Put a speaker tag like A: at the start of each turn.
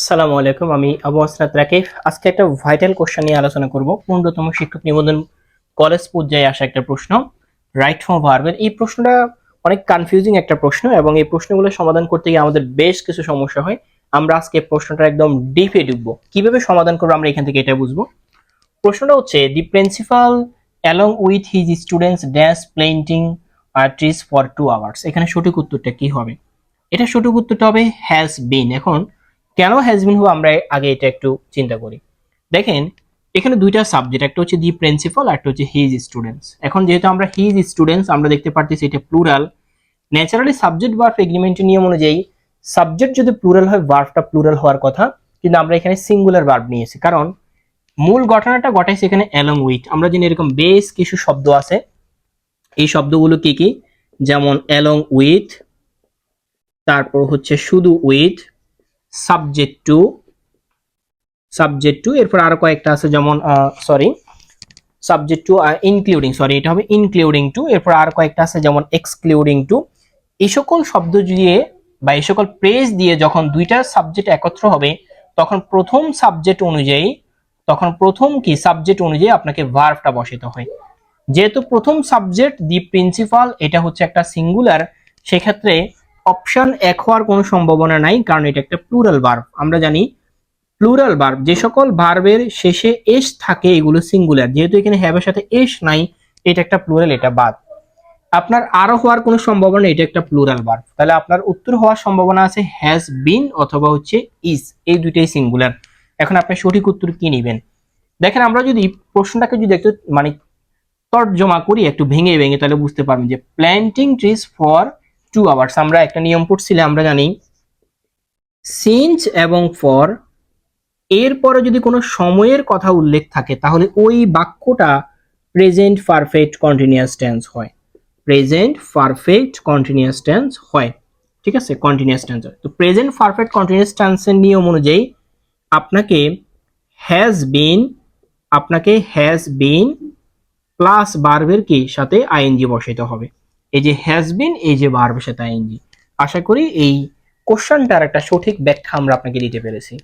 A: আসসালামু আলাইকুম, আমি আবু আসরাত রাকিব। আজকে একটা ভাইটাল কোশ্চেন নিয়ে আলোচনা করব। পনেরোতম শিক্ষক নিবন্ধন কলেজ পর্যায়ে আসা একটা প্রশ্ন রাইট ফ্রম ভার্বের এই প্রশ্নটা অনেক কনফিউজিং একটা প্রশ্ন এবং এই প্রশ্নগুলো সমাধান করতে গিয়ে আমাদের বেশ কিছু সমস্যা হয়। আমরা আজকে প্রশ্নটা একদম ডিপে ঢুকবো। কীভাবে সমাধান করব আমরা এখান থেকে এটা বুঝব? প্রশ্নটা হচ্ছে the principal along with his students dance painting trees for two hours এখানে সঠিক উত্তরটা কি হবে? এটা সঠিক উত্তরটা হবে হ্যাজ বিন এখন কেন হ্যাজবিন হবে আমরা আগে এটা একটু চিন্তা করি? দেখেন, এখানে দুইটা সাবজেক্ট একটা হচ্ছে দি প্রিন্সিপাল একটা হচ্ছে হিজ স্টুডেন্টস এখন যেহেতু আমরা হিজ স্টুডেন্টস আমরা দেখতে পারতেছি এটা প্লুরাল ন্যাচারালি সাবজেক্ট ভার্ব এগ্রিমেন্টের নিয়ম অনুযায়ী সাবজেক্ট যদি প্লুরাল হয় ভার্বটা প্লুরাল হওয়ার কথা, কিন্তু আমরা এখানে সিঙ্গুলার ভার্ব নিয়েছি। কারণ, মূল ঘটনাটা ঘটাইছে এখানে অ্যালং উইথ আমরা জানি এরকম বেশ কিছু শব্দ আছে। এই শব্দগুলো কি কি? যেমন অ্যালং উইথ তারপর হচ্ছে শুধু with subject to subject to, এরপর আরও কয়েকটা আছে যেমন sorry subject to including sorry এটা হবে ইনক্লুডিং টু এরপর আর কয়েকটা আছে যেমন এক্সক্লুডিং টু এই সকল শব্দ দিয়ে বা এই সকল প্রেস দিয়ে যখন দুইটা সাবজেক্ট একত্র হবে, তখন প্রথম সাবজেক্ট অনুযায়ী, তখন প্রথম কি সাবজেক্ট অনুযায়ী আপনাকে ভার্বটা বসাতে হয়। যেহেতু প্রথম সাবজেক্ট দি প্রিন্সিপাল এটা হচ্ছে একটা সিঙ্গুলার সেক্ষেত্রে অপশন এক হওয়ার কোনো সম্ভাবনা নাই, কারণ এটা একটা প্লুরাল ভার্ব আমরা জানি প্লুরাল ভার্ব যে সকল ভার্বের শেষে এস থাকে, এগুলো সিঙ্গুলার যেহেতু এখানে হ্যাবের সাথে এস নাই, এটা একটা প্লুরাল এটা বাদ। আপনার আরও হওয়ার কোনো সম্ভাবনা এটা একটা প্লুরাল ভার্ব তাহলে আপনার উত্তর হওয়ার সম্ভাবনা আছে হ্যাজ বিন অথবা হচ্ছে ইজ এই দুইটাই সিঙ্গুলার এখন আপনি সঠিক উত্তর কি নেবেন? দেখেন, আমরা যদি প্রশ্নটাকে যদি একটু মানে তর্জমা করি, একটু ভেঙে ভেঙে তাহলে বুঝতে পারবেন যে planting trees for two hours আমরা একটা নিয়ম পড়ছিলাম আমরা জানি। সিঞ্চ এবং ফর এরপরে যদি কোনো সময়ের কথা উল্লেখ থাকে, তাহলে ওই বাক্যটা প্রেজেন্ট পারফেক্ট কন্টিনিউয়াস টেন্স হয়। প্রেজেন্ট পারফেক্ট কন্টিনিউয়াস টেন্স হয়। ঠিক আছে? কন্টিনিউয়াস টেন্স হয়। তো প্রেজেন্ট পারফেক্ট কন্টিনিউয়াস টেন্সের নিয়ম অনুযায়ী আপনাকে হ্যাজ বিন আপনাকে হ্যাজ বিন প্লাস বার্বের কি? সাথে আইএনজি বসাইতে হবে। এই যে হ্যাজ বিন এই যে বার্বের সাথে আইএনজি আশা করি এই কোশ্চেনটার একটা সঠিক ব্যাখ্যা আমরা আপনাকে দিতে পেরেছি।